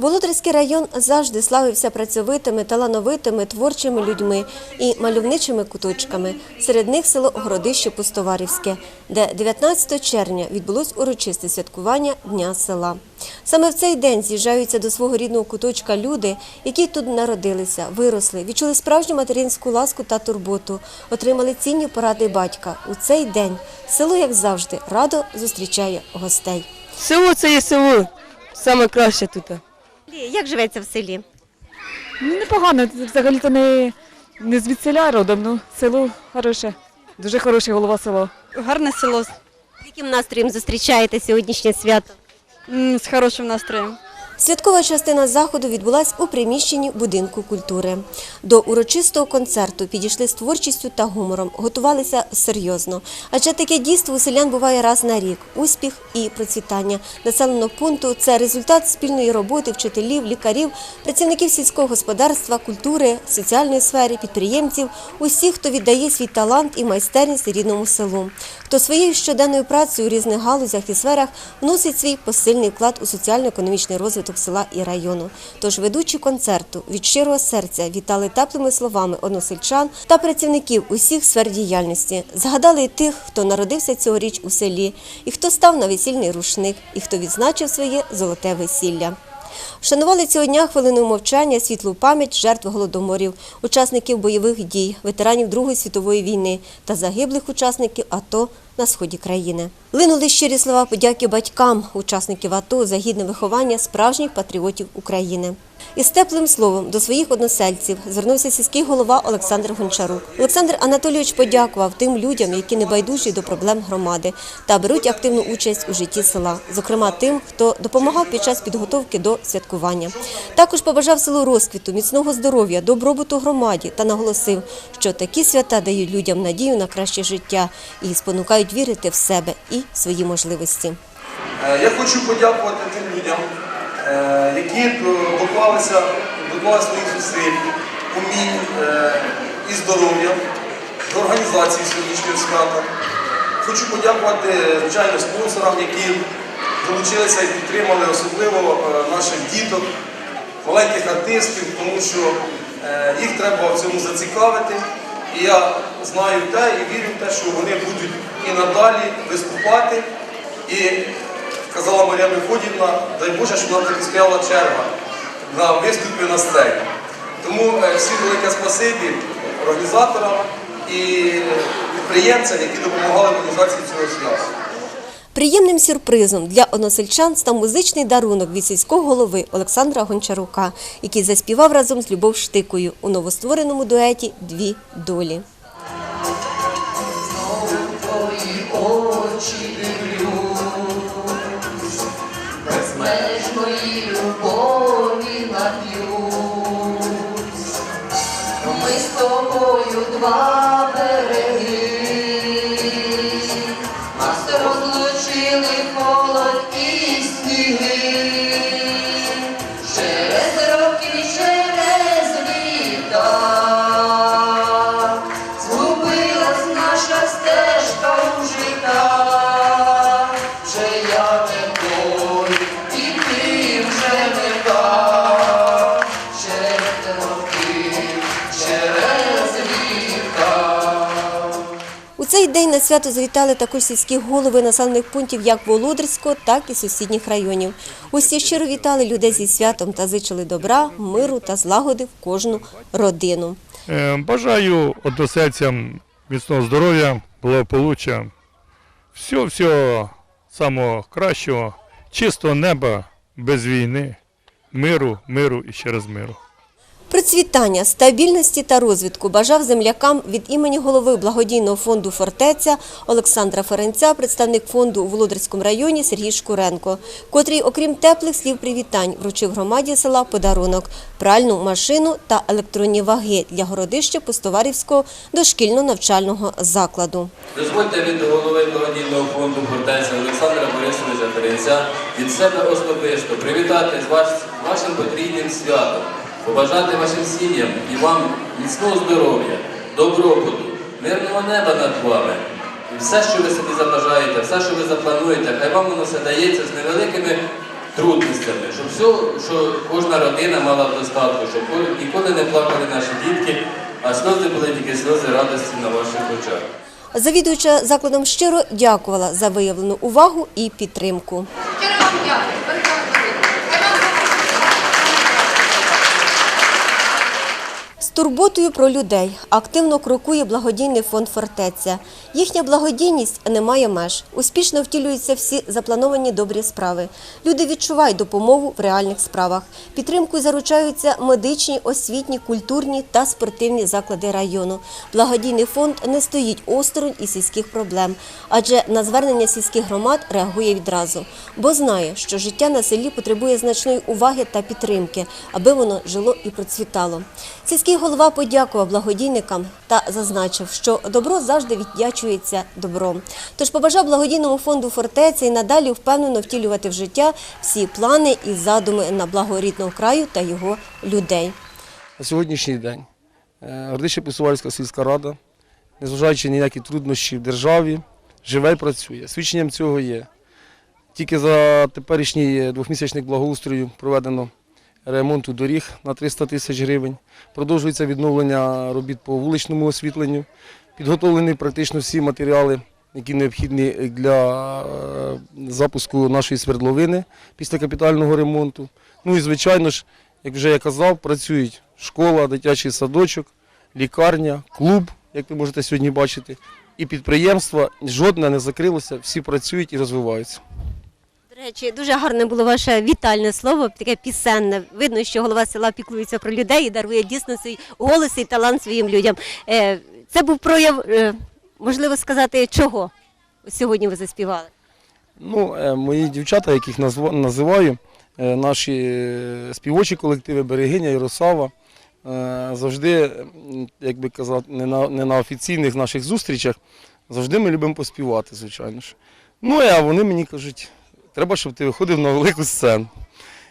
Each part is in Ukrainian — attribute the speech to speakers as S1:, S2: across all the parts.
S1: Володарський район завжди славився працьовитими, талановитими, творчими людьми і мальовничими куточками. Серед них село Городище Пустоварівське, де 19 червня відбулось урочисте святкування Дня села. Саме в цей день з'їжджаються до свого рідного куточка люди, які тут народилися, виросли, відчули справжню материнську ласку та турботу, отримали цінні поради батька. У цей день село, як завжди, радо зустрічає гостей.
S2: Село це є село. Саме краще тут.
S1: Як живеться в селі?
S3: Ну, непогано, взагалі-то не, не звідсиля родом, ну село хороше. Дуже хороший голова села.
S2: Гарне село З
S1: Яким настроєм зустрічаєте сьогоднішнє свято?
S2: м, з хорошим настроєм.
S1: Святкова частина заходу відбулась у приміщенні будинку культури. До урочистого концерту підійшли з творчістю та гумором, готувалися серйозно. Адже таке дійство у селян буває раз на рік. Успіх і процвітання населеного пункту це результат спільної роботи вчителів, лікарів, працівників сільського господарства, культури, соціальної сфери, підприємців, усіх, хто віддає свій талант і майстерність рідному селу, хто своєю щоденною працею у різних галузях і сферах вносить свій посильний вклад у соціально-економічний розвиток села і району. Тож ведучі концерту від щирого серця вітали теплими словами односельчан та працівників усіх сфер діяльності. Згадали і тих, хто народився цьогоріч у селі, і хто став на весільний рушник, і хто відзначив своє золоте весілля. Вшанували цього дня хвилиною мовчання світлу пам'ять жертв голодоморів, учасників бойових дій, ветеранів Другої світової війни та загиблих учасників АТО на сході країни. Линули щирі слова подяки батькам, учасників АТО за гідне виховання справжніх патріотів України. Із теплим словом до своїх односельців звернувся сільський голова Олександр Гончарук. Олександр Анатолійович подякував тим людям, які не байдужі до проблем громади та беруть активну участь у житті села, зокрема тим, хто допомагав під час підготовки до святкування. Також побажав селу розквіту, міцного здоров'я, добробуту громаді та наголосив, що такі свята дають людям надію на краще життя і спонукають вірити в себе і свої можливості.
S4: Е, Я хочу подякувати тим людям, які е, доклалися, доклали своїх зусиль, умінь е, і здоров'я до організації сьогоднішнього свята. Хочу подякувати, звичайно, спонсорам, які долучилися і підтримали особливо е, наших діток, маленьких артистів, тому що е, їх треба в цьому зацікавити. І я знаю те і вірю в те, що вони будуть і надалі виступати. І казала Марія Мефодівна, дай Боже, щоб нам таки черга на виступи на сцені. Тому е, всім велике спасибі організаторам і підприємцям, які допомагали в організації цього свята.
S1: Приємним сюрпризом для односельчан став музичний дарунок від сільського голови Олександра Гончарука, який заспівав разом з Любов Штикою у новоствореному дуеті Дві долі. Свято завітали також сільські голови населених пунктів як Володарського, так і сусідніх районів. Усі щиро вітали людей зі святом та зичили добра, миру та злагоди в кожну родину.
S5: Е, Бажаю односельцям міцного здоров'я, благополуччя, всього, всього самого кращого, чистого неба, без війни, миру, миру і ще раз миру.
S1: Процвітання, стабільності та розвитку бажав землякам від імені голови благодійного фонду «Фортеця» Олександра Ференця, представник фонду у Володарському районі Сергій Шкуренко, котрий, окрім теплих слів привітань, вручив громаді села подарунок – пральну машину та електронні ваги для городища Пустоварівського дошкільно-навчального закладу.
S6: Дозвольте від голови благодійного фонду «Фортеця» Олександра Борисовича Ференця від себе особисто привітати з вашим потрійним святом, побажати вашим сім'ям і вам міцного здоров'я, добробуту, мирного неба над вами. І все, що ви собі забажаєте, все, що ви заплануєте, хай вам воно все дається з невеликими трудностями, щоб все, що кожна родина мала в достатку, щоб ніколи не плакали наші дітки, а сльози були тільки сльози радості на ваших очах.
S1: Завідуюча закладом щиро дякувала за виявлену увагу і підтримку.
S3: Щиро вам дякую. Велике вам спасибі. Хай вам
S1: Турботою про людей активно крокує благодійний фонд «Фортеця». Їхня благодійність не має меж. Успішно втілюються всі заплановані добрі справи. Люди відчувають допомогу в реальних справах. Підтримкою заручаються медичні, освітні, культурні та спортивні заклади району. Благодійний фонд не стоїть осторонь і сільських проблем, адже на звернення сільських громад реагує відразу, бо знає, що життя на селі потребує значної уваги та підтримки, аби воно жило і процвітало. Сільський голова подякував благодійникам та зазначив, що добро завжди віддячується добром. Тож побажав благодійному фонду фортеця і надалі впевнено втілювати в життя всі плани і задуми на благо рідного краю та його людей.
S4: на сьогоднішній день е, Гордище Писувальська сільська рада, незважаючи на які труднощі в державі, живе і працює. Свідченням цього є. Тільки за теперішній двохмісячник благоустрою проведено ремонту доріг на 300 тисяч гривень. Продовжується відновлення робіт по вуличному освітленню. Підготовлені практично всі матеріали, які необхідні для е, запуску нашої свердловини після капітального ремонту. Ну і звичайно ж, як вже я казав, працюють школа, дитячий садочок, лікарня, клуб, як ви можете сьогодні бачити, і підприємства. Жодне не закрилося, всі працюють і розвиваються.
S1: До речі, дуже гарне було ваше вітальне слово, таке пісенне. Видно, що голова села піклується про людей і дарує дійсно свій голос і талант своїм людям. Це був прояв, е, можливо сказати, чого сьогодні ви заспівали.
S4: Ну, е, мої дівчата, яких називаю, е, наші співочі колективи Берегиня е, завжди, як би казати, не на, не на офіційних наших зустрічах, завжди ми любимо поспівати, звичайно ж. Ну, а вони мені кажуть, треба, щоб ти виходив на велику сцену.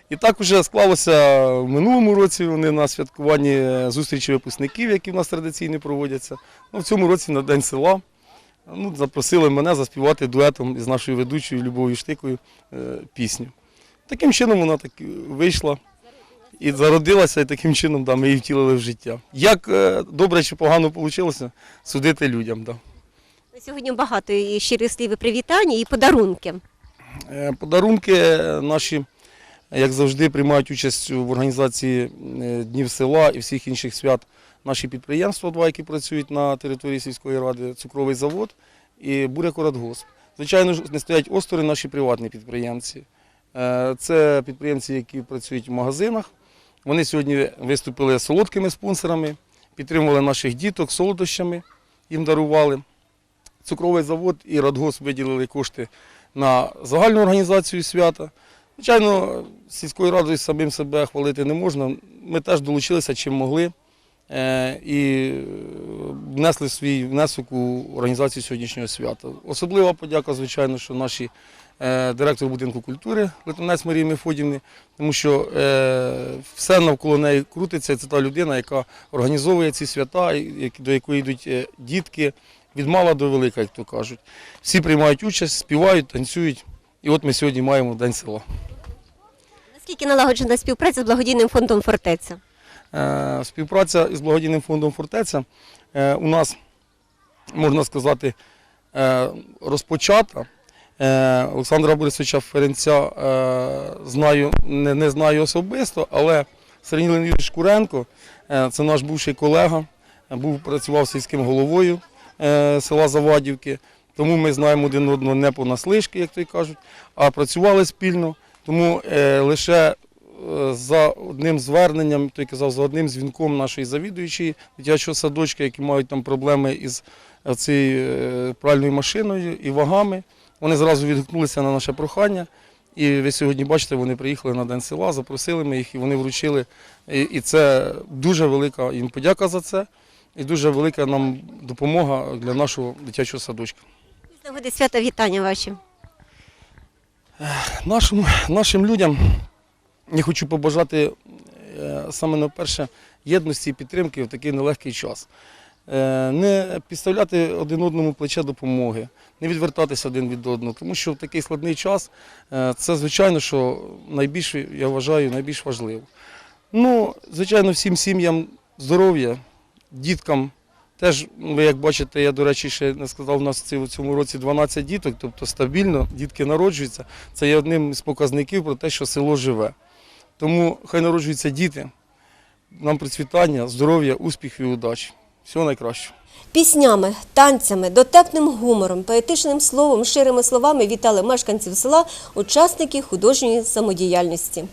S4: І так вже склалося в минулому році вони на святкуванні зустрічі випускників, які в нас традиційно проводяться. Ну, в цьому році на День села. Ну, запросили мене заспівати дуетом із нашою ведучою Любов'ю Штикою е, пісню. Таким чином вона так вийшла і зародилася, і таким чином да, ми її втілили в життя. Як е, добре чи погано вийшло, судити людям. Да.
S1: Сьогодні багато і щирих слів і привітань, і подарунки.
S4: Е, Подарунки наші, як завжди, приймають участь в організації е, Днів села і всіх інших свят наші підприємства, два, які працюють на території сільської ради, цукровий завод і Бурякорадгосп. Звичайно ж, не стоять осторонь наші приватні підприємці. Е, Це підприємці, які працюють в магазинах. Вони сьогодні виступили солодкими спонсорами, підтримували наших діток солодощами, їм дарували. Цукровий завод і Радгосп виділили кошти на загальну організацію свята. Звичайно, сільською радою самим себе хвалити не можна. Ми теж долучилися чим могли е, і внесли свій внесок у організацію сьогоднішнього свята. Особлива подяка, звичайно, що наші е, директор будинку культури Литвинець Марії Мефодівни, тому що е, все навколо неї крутиться. Це та людина, яка організовує ці свята, до якої йдуть дітки від мала до велика, як то кажуть. Всі приймають участь, співають, танцюють. І от ми сьогодні маємо День села.
S1: Наскільки налагоджена співпраця з благодійним фондом Фортеця?
S4: Е, Співпраця із благодійним фондом Фортеця е, у нас, можна сказати, е, розпочата. Е, Олександра Борисовича Ференця е, знаю, не, не знаю особисто, але Сергій Леонідович Шкуренко, е, це наш бувший колега, був, працював сільським головою е, села Завадівки. Тому ми знаємо один одного не понаслишки, як то й кажуть, а працювали спільно. Тому е, лише е, за одним зверненням, той казав, за одним дзвінком нашої завідуючої дитячого садочка, які мають там проблеми із е, цією пральною машиною і вагами. Вони зразу відгукнулися на наше прохання. І ви сьогодні бачите, вони приїхали на День села, запросили ми їх і вони вручили. І це дуже велика їм подяка за це, і дуже велика нам допомога для нашого дитячого садочка.
S1: З нагоди свята вітання ваші.
S4: Нашим, нашим людям я хочу побажати е, саме найперше єдності і підтримки в такий нелегкий час. е, не підставляти один одному плече допомоги, не відвертатися один від одного, тому що в такий складний час е, це, звичайно, що найбільше, я вважаю, найбільш важливо. Ну, звичайно, всім сім'ям здоров'я, діткам. Теж, ви як бачите, я, до речі, ще не сказав, у нас в цьому році 12 діток, тобто стабільно, дітки народжуються. Це є одним з показників про те, що село живе. Тому хай народжуються діти, нам процвітання, здоров'я, успіхів і удачі. Всього найкращого.
S7: Піснями, танцями, дотепним гумором, поетичним словом, ширими словами вітали мешканців села, учасники художньої самодіяльності.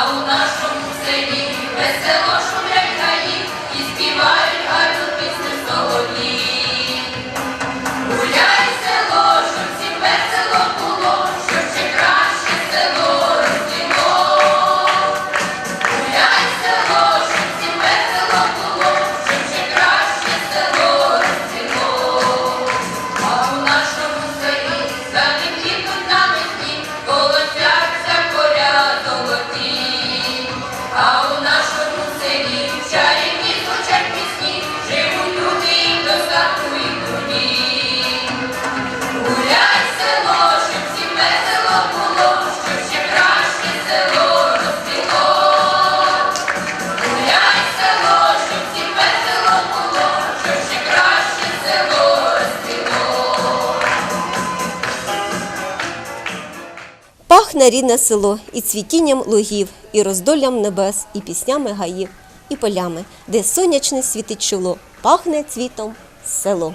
S3: А у нашому селі весело
S7: Рідне село і цвітінням лугів, і роздоллям небес, і піснями гаїв, і полями, де сонячне світить чоло, пахне цвітом село.